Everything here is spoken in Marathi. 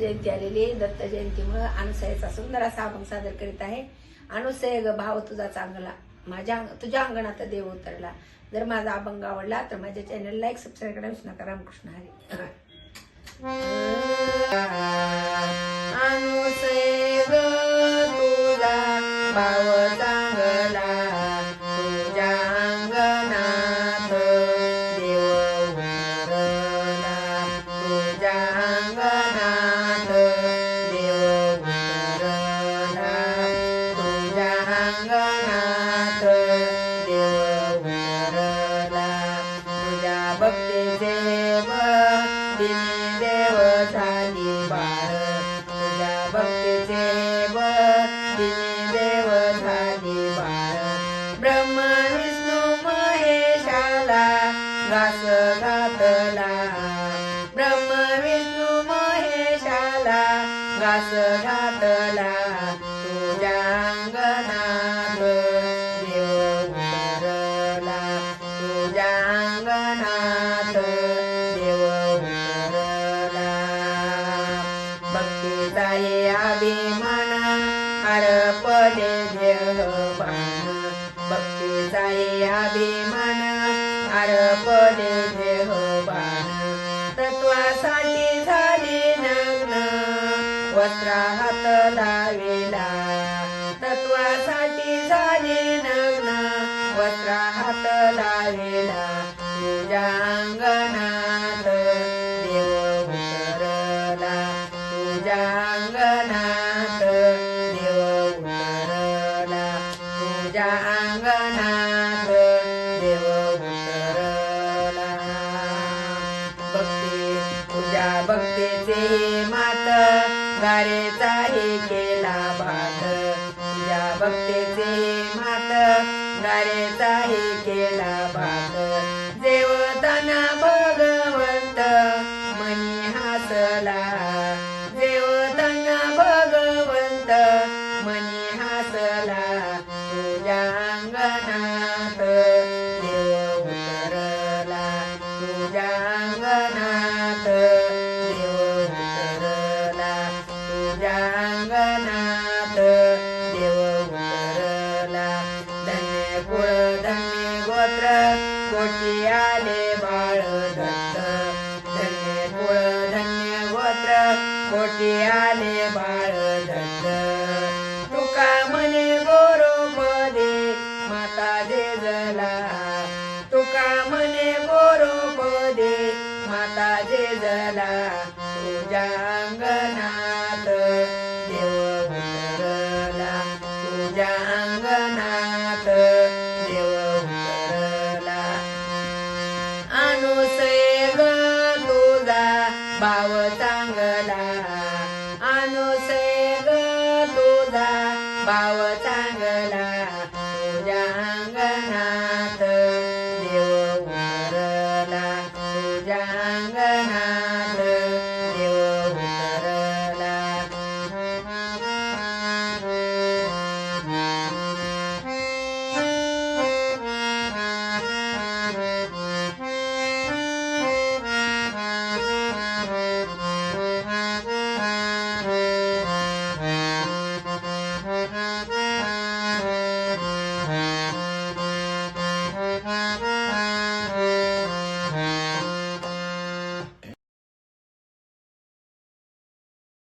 जयंती आलेली आहे. दत्त जयंतीमुळे अनुसयाचा सुंदर असा अभंग सादर करीत आहे. अनुसय ग भाव तुझा चांगला. माझ्या तुझ्या अंगणात देव उतरला. जर माझा अभंग आवडला तर माझ्या चॅनल लाईक सबस्क्राईब करा. विष्णू नका रामकृष्ण हरी. भक्तीचे देव झाली बाळ. ब्रह्म विष्णू महेशाला घास घातला ब्रह्म विष्णू महेशाला घास घातला ये अभिमान हरपदे देहबान भक्तीचा ये अभिमान हरपदे देहबान तत्वासाठी झाली नग्न वस्त्रा हात लाविला तत्वासाठी झाली नग्न वस्त्रा हात लाविला तुझ्या अंगणा तुझ्या अंगणात देव उतरला तुझ्या अंगणात देव उतरला भक्ती तुझ्या भक्तीचे मात गारेचाही केला भात. तुझ्या भक्तीचे मात गारेचाही केला तुझ्या अंगणात देव उतरला धन्य कुळ धन्य गोत्र कोटी आले बाळ दत्त. धन्य कुळ धन्य गोत्र कोटी आले बाळ दत्त. तुका म्हणे गोरोपदे माता जेजला तुका म्हणे गोरोपदे माता जेजला भाव चांगला अनुसे ग तुझा. भाव चांगला